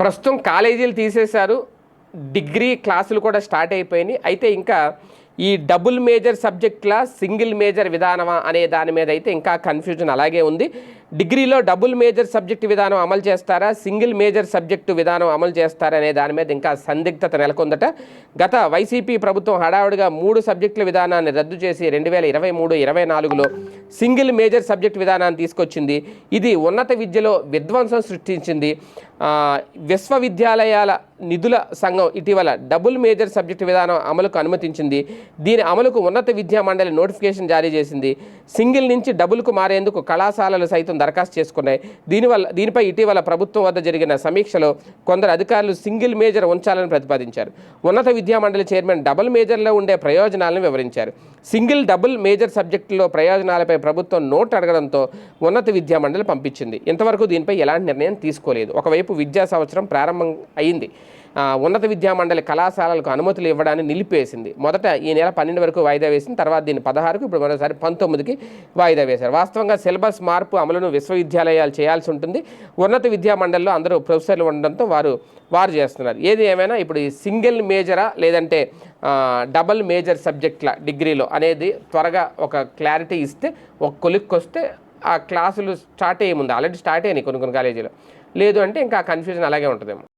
ప్రస్తుతం కాలేజీలు తీసేశారు. డిగ్రీ క్లాసులు కూడా స్టార్ట్ అయిపోయినాయి. అయితే ఇంకా ఈ డబుల్ మేజర్ సబ్జెక్ట్ల సింగిల్ మేజర్ విధానమా అనే దాని మీద అయితే ఇంకా కన్ఫ్యూజన్ అలాగే ఉంది. డిగ్రీలో డబుల్ మేజర్ సబ్జెక్ట్ విధానం అమలు చేస్తారా? సింగిల్ మేజర్ సబ్జెక్టు విధానం అమలు చేస్తారా అనే దాని మీద ఇంకా సందిగ్ధత నెలకొందట. గత వైసీపీ ప్రభుత్వం హడావుడిగా మూడు సబ్జెక్టుల విధానాన్ని రద్దు చేసి రెండు వేల ఇరవై మూడు ఇరవై నాలుగులో సింగిల్ మేజర్ సబ్జెక్ట్ విధానాన్ని తీసుకొచ్చింది. ఇది ఉన్నత విద్యలో విధ్వంసం సృష్టించింది. విశ్వవిద్యాలయాల నిధుల సంఘం ఇటీవల డబుల్ మేజర్ సబ్జెక్ట్ విధానం అమలుకు అనుమతించింది. దీని అమలుకు ఉన్నత విద్యా మండలి నోటిఫికేషన్ జారీ చేసింది. సింగిల్ నుంచి డబుల్కు మారేందుకు కళాశాలలు సైతం దరఖాస్తు చేసుకున్నాయి. దీనివల్ల దీనిపై ఇటీవల ప్రభుత్వం వద్ద జరిగిన సమీక్షలో కొందరు అధికారులు సింగిల్ మేజర్ ఉంచాలని ప్రతిపాదించారు. ఉన్నత విద్యా మండలి చైర్మన్ డబుల్ మేజర్లో ఉండే ప్రయోజనాలను వివరించారు. సింగిల్ డబుల్ మేజర్ సబ్జెక్టులో ప్రయోజనాలపై ప్రభుత్వం నోట్ అడగడంతో ఉన్నత విద్యా మండలి పంపించింది. ఇంతవరకు దీనిపై ఎలాంటి నిర్ణయం తీసుకోలేదు. ఒకవైపు విద్యా సంవత్సరం ప్రారంభం అయింది. ఉన్నత విద్యా మండలి కళాశాలలకు అనుమతులు ఇవ్వడాన్ని నిలిపేసింది మొదట ఈ నెల పన్నెండు వరకు వాయిదా వేసింది తర్వాత దీన్ని పదహారుకు ఇప్పుడు మరోసారి పంతొమ్మిదికి వాయిదా వేశారు. వాస్తవంగా సిలబస్ మార్పు అమలును విశ్వవిద్యాలయాలు చేయాల్సి ఉంటుంది. ఉన్నత విద్యామండలిలో అందరూ ప్రొఫెసర్లు ఉండడంతో వారు వారు చేస్తున్నారు. ఏది ఏమైనా ఇప్పుడు ఈ సింగిల్ మేజరా లేదంటే డబల్ మేజర్ సబ్జెక్ట్ల డిగ్రీలో అనేది త్వరగా ఒక క్లారిటీ ఇస్తే ఒక కొలిక్కొస్తే ఆ క్లాసులు స్టార్ట్ అయ్యే ముందు ఆల్రెడీ స్టార్ట్ అయినాయి కొన్ని కొన్ని కాలేజీలో. లేదు అంటే ఇంకా కన్ఫ్యూజన్ అలాగే ఉంటుందేమో.